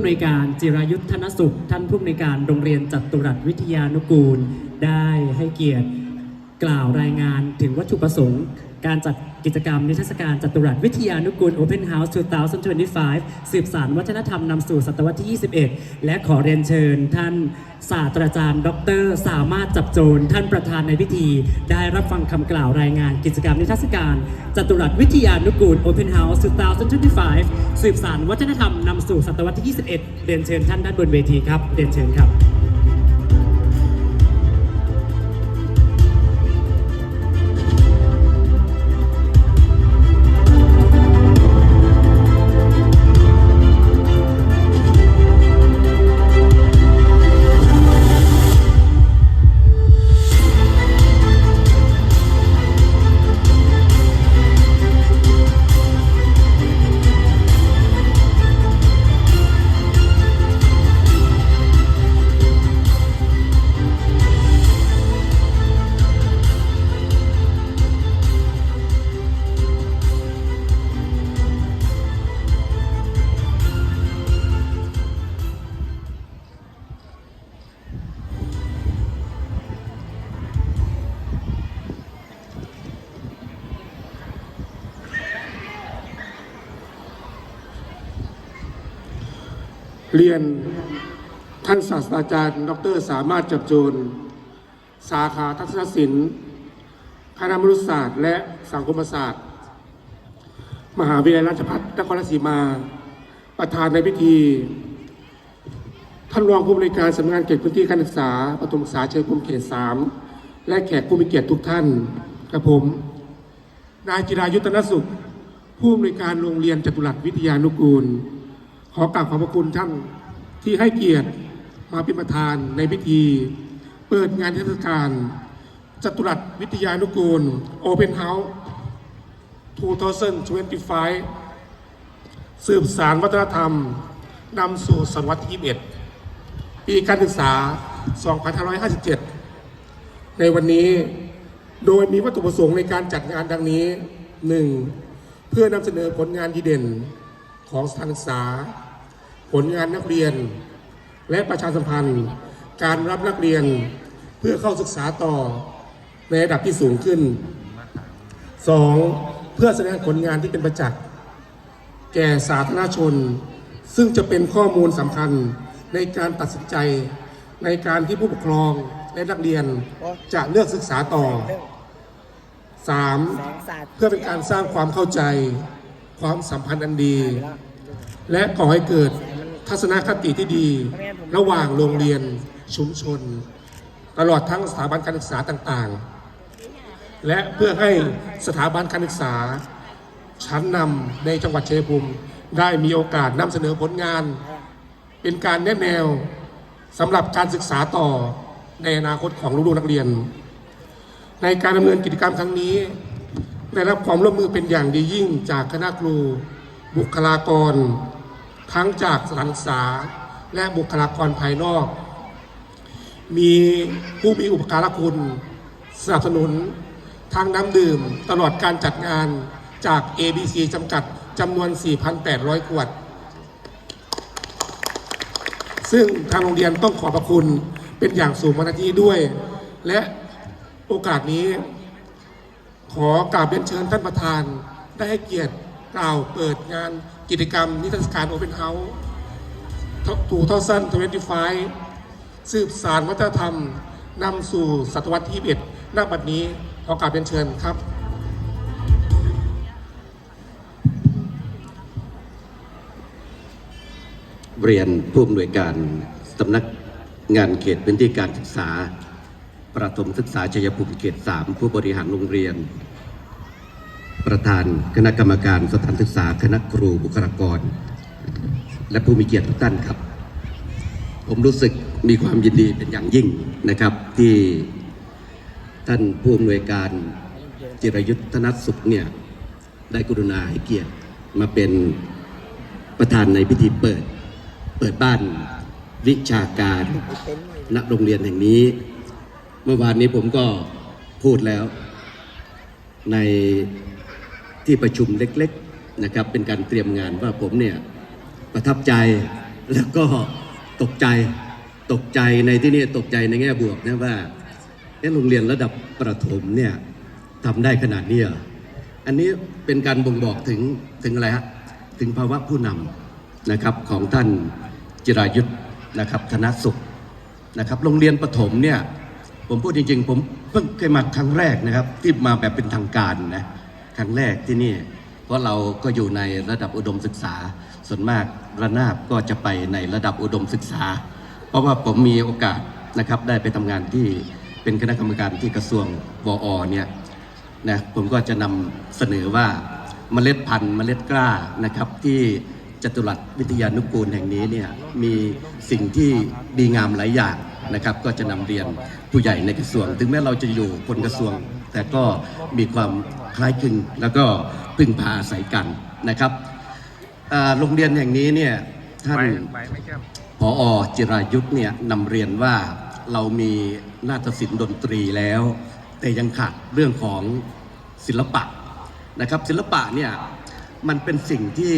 ผู้ในการจิรายุทธนสุข ท่านผู้ในการโรงเรียนจัตุรัสวิทยานุกูล ได้ให้เกียรติกล่าวรายงานถึงวัตถุประสงค์ การจัดกิจกรรมนิทรรศการจัตุรัสวิทยานุกูล Open House 2025 สืบสารวัฒนธรรมนำสู่ศตวรรษที่ 21 และขอเรียนเชิญท่านศาสตราจารย์ ดร สามารถจับโจรท่านประธานในพิธี ได้รับฟังคำกล่าวรายงานกิจกรรมนิทรรศการจัตุรัสวิทยานุกูล Open House 2025 สืบสารวัฒนธรรมนำสู่ศตวรรษที่ 21 เรียนเชิญท่านด้านบนเวทีครับ เรียนเชิญครับ เรียนท่านศาสตราจารย์ ดร สามารถจับจูน สาขาทัศนศิลป์คณะมนุษยศาสตร์ และสังคมศาสตร์ มหาวิทยาลัยราชภัฏนครราชสีมา ประธานในพิธี ท่านรองผู้บริการสำนักงานเขตพื้นที่การศึกษาปฐมศึกษาเชิงภูมิเขตสามและแขกผู้มีเกียรติทุกท่านกับผม นายจิรายุทธนสุข ผู้อำนวยการโรงเรียนจตุรัสวิทยานุกูล ขอกราบขอบพระคุณท่านที่ให้เกียรติมาเป็นประธานในพิธี เปิดงานเทศกาลจตุรัสวิทยานุกูล Open House 2025 สืบสารวัฒนธรรมนำสู่ศตวรรษที่21 ปีการศึกษา 2557 ในวันนี้โดยมีวัตถุประสงค์ในการจัดงานดังนี้ 1. เพื่อนำเสนอผลงานดีเด่น ของสถานศึกษา ผลงานนักเรียน และประชาสัมพันธ์ การรับนักเรียนเพื่อเข้าศึกษาต่อในระดับที่สูงขึ้น 2. เพื่อแสดงผลงานที่เป็นประจักษ์แก่สาธารณชน ซึ่งจะเป็นข้อมูลสำคัญในการตัดสินใจในการที่ผู้ปกครองและนักเรียนจะเลือกศึกษาต่อ 3. เพื่อเป็นการสร้างความเข้าใจ ความสัมพันธ์อันดี และก่อให้เกิดทัศนคติที่ดี ระหว่างโรงเรียนชุมชน ตลอดทั้งสถาบันการศึกษาต่างๆ และเพื่อให้สถาบันการศึกษา ชั้นนำในจังหวัดชัยภูมิได้มีโอกาสนำเสนอผลงาน เป็นการแนะแนวสำหรับการศึกษาต่อในอนาคตของลูกๆนักเรียน ในการดำเนินกิจกรรมครั้งนี้ ได้รับความร่วมมือเป็นอย่างดียิ่งจากคณะครู บุคลากร ทั้งจากสถานศึกษาและบุคลากรภายนอก มีผู้มีอุปการะคุณสนับสนุนทางน้ำดื่มตลอดการจัดงานจาก ABC จำกัดจำนวน 4,800 ขวด ซึ่งทางโรงเรียนต้องขอบพระคุณเป็นอย่างสูงมาณที่ด้วย และโอกาสนี้ ขอกราบเรียนเชิญท่านประธาน ได้ให้เกียรติกล่าวเปิดงานกิจกรรมนิทรรศการโอเ n นเฮาส์ถูเท่าสั้นทเวนตี้ไฟสืบสารวัฒนธรรมนำสู่ศตวรรษที่21ณบัดนี้ขอกราบเรียนเชิญครับ เรียนผู้อำนวยการสำนักงานเขตพื้นที่การศึกษา ประถมศึกษาชัยภูมิเขต3ผู้บริหารโรงเรียน ประธานคณะกรรมการสถานศึกษาคณะครูบุคลากร และผู้มีเกียรติทุกท่านครับ ผมรู้สึกมีความยินดีเป็นอย่างยิ่งนะครับที่ท่านผู้อำนวยการจิรยุทธนัทสุขเนี่ยได้กรุณาให้เกียรติมาเป็นประธานในพิธีเปิด เปิดบ้านวิชาการณโรงเรียนแห่งนี้ มื่อวานนี้ผมก็พูดแล้ว ในที่ประชุมเล็กๆนะครับ เป็นการเตรียมงานว่าผมเนี่ยประทับใจแล้วก็ตกใจตกใจในที่นี้ตกใจในแง่บวกนะว่าโรงเรียนระดับประถมเนี่ยทำได้ขนาดนี้ออันนี้เป็นการบ่งบอกถึงถึงอะไรฮะถึงภาวะผู้นำนะครับของท่านจิรายุทธนะครับธนสุขนะครับ โรงเรียนประถมเนี่ย ผมพูดจริงๆ ผมเพิ่งเคยมาครั้งแรกนะครับ ที่มาแบบเป็นทางการนะครั้งแรกที่นี่ เพราะเราก็อยู่ในระดับอุดมศึกษา ส่วนมากระนาบก็จะไปในระดับอุดมศึกษา เพราะว่าผมมีโอกาสนะครับได้ไปทำงานที่เป็นคณะกรรมการที่กระทรวงวอเนี่ยนะผมก็จะนำเสนอว่าเมล็ดพันธุ์เมล็ดกล้านะครับที่จตุรัสวิทยานุกูลแห่งนี้เนี่ยมีสิ่งที่ดีงามหลายอย่าง นะครับก็จะนำเรียนผู้ใหญ่ในกระทรวง ถึงแม้เราจะอยู่คนกระทรวง แต่ก็มีความคล้ายคลึงแล้วก็พึ่งพาอาศัยกันนะครับอ่าโรงเรียนแห่งนี้เนี่ยท่านพออจิรายุทธ์เนี่ยนำเรียนว่าเรามีนาฏศิลป์ดนตรีแล้ว แต่ยังขาดเรื่องของศิลปะนะครับศิลปะเนี่ยมันเป็นสิ่งที่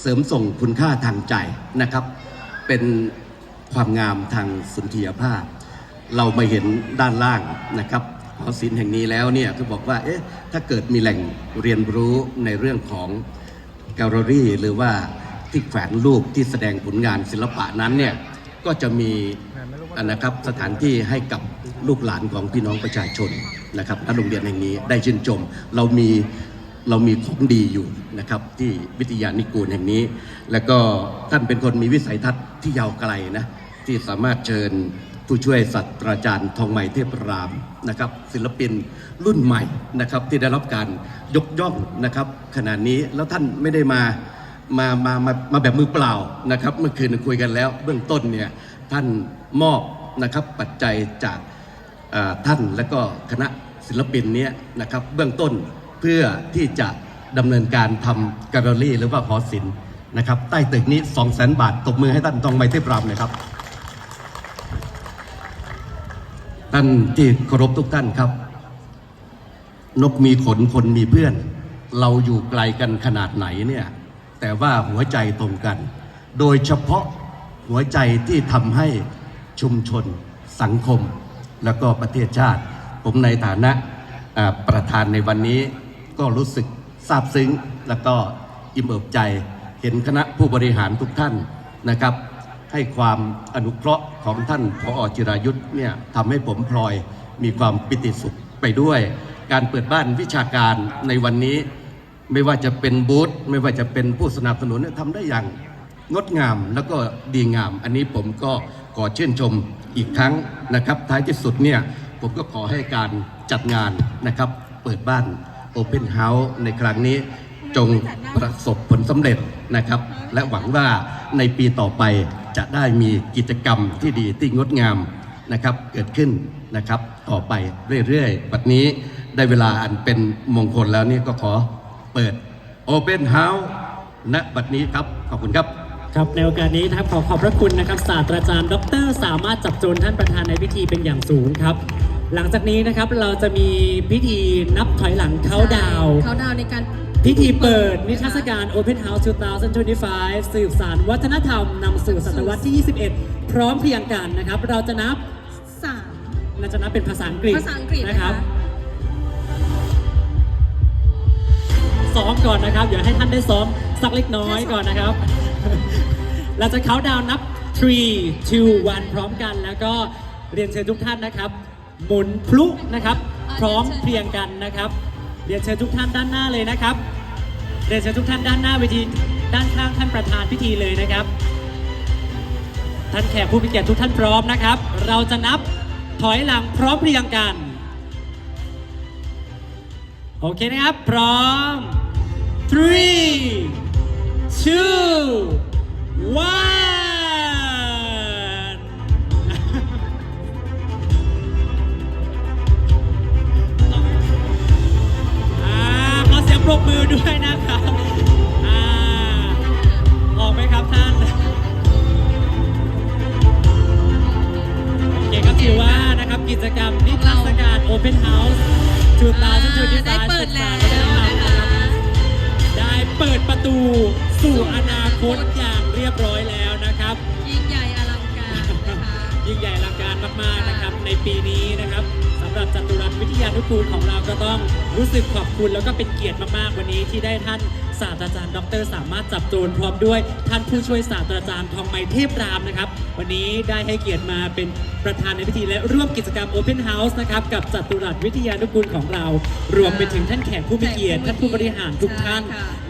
เสริมส่งคุณค่าทางใจนะครับเป็น ความงามทางสุนทรียภาพ เรามาเห็นด้านล่างนะครับหอศิลป์แห่งนี้แล้วเนี่ยก็บอกว่าเอ๊ะถ้าเกิดมีแหล่งเรียนรู้ในเรื่องของแกลเลอรี่หรือว่าที่แขวนรูปที่แสดงผลงานศิลปะนั้นเนี่ยก็จะมีะนะครับสถานที่ให้กับลูกหลานของพี่น้องประชาชนนะครับโรงเรียนแห่งนี้ได้ชื่นชม เรามีเรามีของดีอยู่นะครับที่วิทยานิกูลแห่งนี้ แล้วก็ท่านเป็นคนมีวิสัยทัศน์ที่ยาวไกลนะ ที่สามารถเชิญผู้ช่วยศาสตราจารย์ทองใหม่เทพรามนะครับศิลปินรุ่นใหม่นะครับที่ได้รับการยกย่องนะครับขณะนี้แล้วท่านไม่ได้มามามามามาแบบมือเปล่านะครับเมื่อคืนคุยกันแล้ว เบื้องต้นเนี่ยท่านมอบนะครับปัจจัยจากท่านและก็คณะศิลปินเนี้ยนะครับเบื้องต้นเพื่อที่จะดำเนินการทำแกลเลอรี่หรือว่าหอศิลป์นะครับใต้ตึกนี้ 2 0 0 0 0 0 บาท ตบมือให้ท่านทองใบเทพรามเลยครับ ท่านที่เคารพทุกท่านครับ นกมีขนคนมีเพื่อน เราอยู่ไกลกันขนาดไหนเนี่ย แต่ว่าหัวใจตรงกัน โดยเฉพาะหัวใจที่ทำให้ชุมชน สังคม แล้วก็ประเทศชาติ ผมในฐานะประธานในวันนี้ก็รู้สึกซาบซึ้ง แล้วก็อิ่มเอิบใจเห็นคณะผู้บริหารทุกท่านนะครับ ให้ความอนุเคราะห์ของท่านพออจิรายุทธ์เนี่ยทำให้ผมพลอยมีความปิติสุขไปด้วย การเปิดบ้านวิชาการในวันนี้ ไม่ว่าจะเป็นบูธไม่ว่าจะเป็นผู้สนับสนุนเนี่ยทำได้อย่างงดงามแล้วก็ดีงาม อันนี้ผมก็ขอชื่นชมอีกครั้งนะครับ ท้ายที่สุดเนี่ยผมก็ขอให้การจัดงานนะครับ เปิดบ้าน Open House ในครั้งนี้ จงประสบผลสำเร็จนะครับ และหวังว่าในปีต่อไปจะได้มีกิจกรรมที่ดีที่งดงามนะครับ เกิดขึ้นนะครับต่อไปเรื่อยๆบัดนี้ได้เวลาอันเป็นมงคลแล้วนี่ก็ขอเปิด Open House ณบัดนี้ครับ ขอบคุณครับ ครับในโอกาสนี้นะครับขอขอบพระคุณนะครับศาสตราจารย์ ดร สามารถจับโจรท่านประธานในพิธีเป็นอย่างสูงครับ หลังจากนี้นะครับเราจะมีพิธีนับถอยหลังเขาดาวน์เขาดาวน์ในการ พิธีเปิดนิทรรศการ Open House 2025 สืบสารวัฒนธรรมนำสู่ศตวรรษที่ 21 พร้อมเพรียงกันนะครับ เราจะนับสาม เราจะนับเป็นภาษาอังกฤษภาษาอังกฤษนะนะคครัรับบซ้อมก่อนนะครับ เดี๋ยวให้ท่านได้ซ้อมสักเล็กน้อยก่อนนะครับ เราจะเขาน์ดาวน์นับ 3 2 1 พร้อมกัน แล้วก็เรียนเชิญทุกท่านนะครับ หมุนพลุนะครับ พร้อมเพรียงกันนะครับ เรียนเชิญทุกท่านด้านหน้าเลยนะครับ เรียนเชิญทุกท่านด้านหน้าเวทีด้านข้างท่านประธานพิธีเลยนะครับ ท่านแขกผู้มีเกียรติทุกท่านพร้อมนะครับ เราจะนับถอยหลังพร้อมเพรียงกัน โอเคนะครับ พร้อม three two one 2025ได้เปิดแล้วศึกษาวัฒนธรรมนะคะได้เปิดประตูสู่อนาคตอย่างเรียบร้อยแล้วนะครับ ยิ่งใหญ่อลังการนะคะยิ่งใหญ่อลังการมากๆนะครับ ในปีนี้นะครับสำหรับจัตุรัสวิทยานุกูลของเราก็ต้องรู้สึกขอบคุณแล้วก็เป็นเกียรติมากๆวันนี้ที่ได้ท่าน ศาสตราจารย์ ดร สามารถจับโจรพร้อมด้วย ท่านผู้ช่วยศาสตราจารย์ทองไมเทพรามนะครับ วันนี้ได้ให้เกียรติมาเป็นประธานในพิธีและร่วมกิจกรรม Open House นะครับ กับจัตุรัสวิทยานุกูลของเรา รวมไปถึงท่านแขกผู้มีเกียรติท่านผู้บริหารทุกท่าน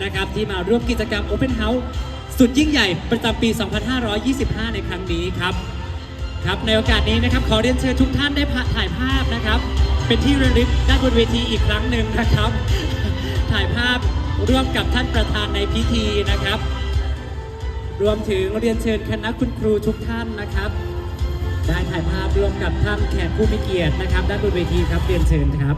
นะครับ ที่มาร่วมกิจกรรม Open House สุดยิ่งใหญ่ประจำปี 2525 ในครั้งนี้ครับครับในโอกาสนี้นะครับขอเรียนเชิญทุกท่านได้ถ่ายภาพนะครับ เป็นที่ระลึกด้านบนเวทีอีกครั้งหนึ่งนะครับ ถ่ายภาพ ร่วมกับท่านประธานในพิธีนะครับ รวมถึงเรียนเชิญคณะคุณครูทุกท่านนะครับ ได้ถ่ายภาพร่วมกับท่านแขกผู้มีเกียรตินะครับ ด้านบนเวทีครับเรียนเชิญครับ